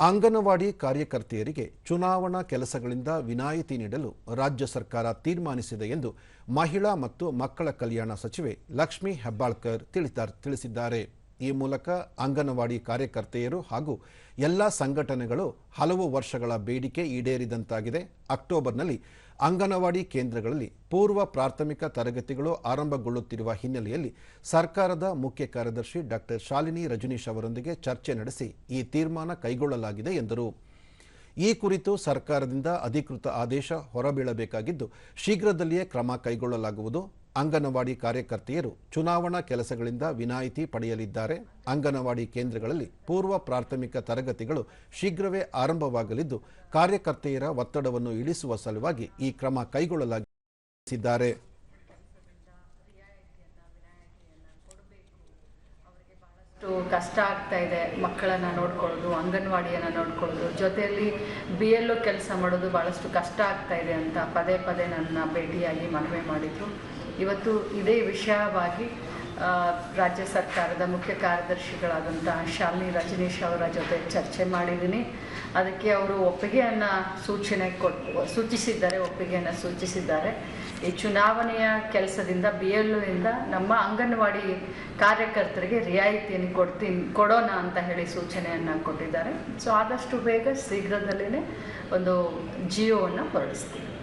ಅಂಗನವಾಡಿ ಕಾರ್ಯಕರ್ತೆಯರಿಗೆ ಚುನಾವಣಾ ಕೆಲಸಗಳಿಂದ ವಿನಾಯಿತಿ ನೀಡಲು ರಾಜ್ಯ ಸರ್ಕಾರ ತೀರ್ಮಾನಿಸಿದೆ ಎಂದು ಮಹಿಳಾ ಮತ್ತು ಮಕ್ಕಳ ಕಲ್ಯಾಣ ಸಚಿವೆ ಲಕ್ಷ್ಮೀ ಹೆಬ್ಬಾಳ್ಕರ್ ತಿಳಿಸಿದ್ದಾರೆ. ಈ ಮೂಲಕ ಅಂಗನವಾಡಿ ಕಾರ್ಯಕರ್ತೆಯರು ಹಾಗೂ ಎಲ್ಲ ಸಂಘಟನೆಗಳು ಹಲವು ವರ್ಷಗಳ ಬೇಡಿಕೆ ಈಡೇರಿದಂತಾಗಿದೆ. ಅಕ್ಟೋಬರ್ನಲ್ಲಿ ಅಂಗನವಾಡಿ ಕೇಂದ್ರಗಳಲ್ಲಿ ಪೂರ್ವ ಪ್ರಾಥಮಿಕ ತರಗತಿಗಳು ಆರಂಭಗೊಳ್ಳುತ್ತಿರುವ ಹಿನ್ನೆಲೆಯಲ್ಲಿ ಸರ್ಕಾರದ ಮುಖ್ಯ ಕಾರ್ಯದರ್ಶಿ ಡಾಕ್ಟರ್ ಶಾಲಿನಿ ರಜನೀಶ್ ಅವರೊಂದಿಗೆ ಚರ್ಚೆ ನಡೆಸಿ ಈ ತೀರ್ಮಾನ ಕೈಗೊಳ್ಳಲಾಗಿದೆ ಎಂದರು. ಈ ಕುರಿತು ಸರ್ಕಾರದಿಂದ ಅಧಿಕೃತ ಆದೇಶ ಹೊರಬೀಳಬೇಕಾಗಿದ್ದು, ಶೀಘ್ರದಲ್ಲಿಯೇ ಕ್ರಮ ಕೈಗೊಳ್ಳಲಾಗುವುದು. ಅಂಗನವಾಡಿ ಕಾರ್ಯಕರ್ತೆಯರು ಚುನಾವಣಾ ಕೆಲಸಗಳಿಂದ ವಿನಾಯಿತಿ ಪಡೆಯಲಿದ್ದಾರೆ. ಅಂಗನವಾಡಿ ಕೇಂದ್ರಗಳಲ್ಲಿ ಪೂರ್ವ ಪ್ರಾಥಮಿಕ ತರಗತಿಗಳು ಶೀಘ್ರವೇ ಆರಂಭವಾಗಲಿದ್ದು, ಕಾರ್ಯಕರ್ತೆಯರ ಒತ್ತಡವನ್ನು ಇಳಿಸುವ ಸಲುವಾಗಿ ಈ ಕ್ರಮ ಕೈಗೊಳ್ಳಲಾಗಿದ್ದಾರೆ ಕಷ್ಟ ಆಗ್ತಾ ಇದೆ ಮಕ್ಕಳನ್ನು ನೋಡ್ಕೊಳ್ಳೋದು, ಅಂಗನವಾಡಿಯನ್ನು ನೋಡ್ಕೊಳ್ಳೋದು, ಜೊತೆಯಲ್ಲಿ ಬಿ ಎಲ್ ಕೆಲಸ ಮಾಡೋದು ಭಾಳಷ್ಟು ಕಷ್ಟ ಆಗ್ತಾ ಇದೆ ಅಂತ ಪದೇ ಪದೇ ನನ್ನ ಭೇಟಿಯಾಗಿ ಮನವಿ ಮಾಡಿದರು. ಇವತ್ತು ಇದೇ ವಿಷಯವಾಗಿ ರಾಜ್ಯ ಸರ್ಕಾರದ ಮುಖ್ಯ ಕಾರ್ಯದರ್ಶಿಗಳಾದಂತಹ ಶಾಲಿನಿ ರಜನೀಶ್ ಅವರ ಜೊತೆ ಚರ್ಚೆ ಮಾಡಿದ್ದೀನಿ. ಅದಕ್ಕೆ ಅವರು ಒಪ್ಪಿಗೆಯನ್ನು ಸೂಚನೆ ಕೊಟ್ಟು, ಸೂಚಿಸಿದ್ದಾರೆ, ಒಪ್ಪಿಗೆಯನ್ನು ಸೂಚಿಸಿದ್ದಾರೆ. ಈ ಚುನಾವಣೆಯ ಕೆಲಸದಿಂದ ಬಿ ಎಲ್ ನಮ್ಮ ಅಂಗನವಾಡಿ ಕಾರ್ಯಕರ್ತರಿಗೆ ರಿಯಾಯಿತಿಯನ್ನು ಕೊಡ್ತೀನಿ ಕೊಡೋಣ ಅಂತ ಹೇಳಿ ಸೂಚನೆಯನ್ನು ಕೊಟ್ಟಿದ್ದಾರೆ. ಸೊ ಆದಷ್ಟು ಬೇಗ ಶೀಘ್ರದಲ್ಲೇ ಒಂದು ಜಿಯೋವನ್ನು ಹೊರಡಿಸ್ತೀವಿ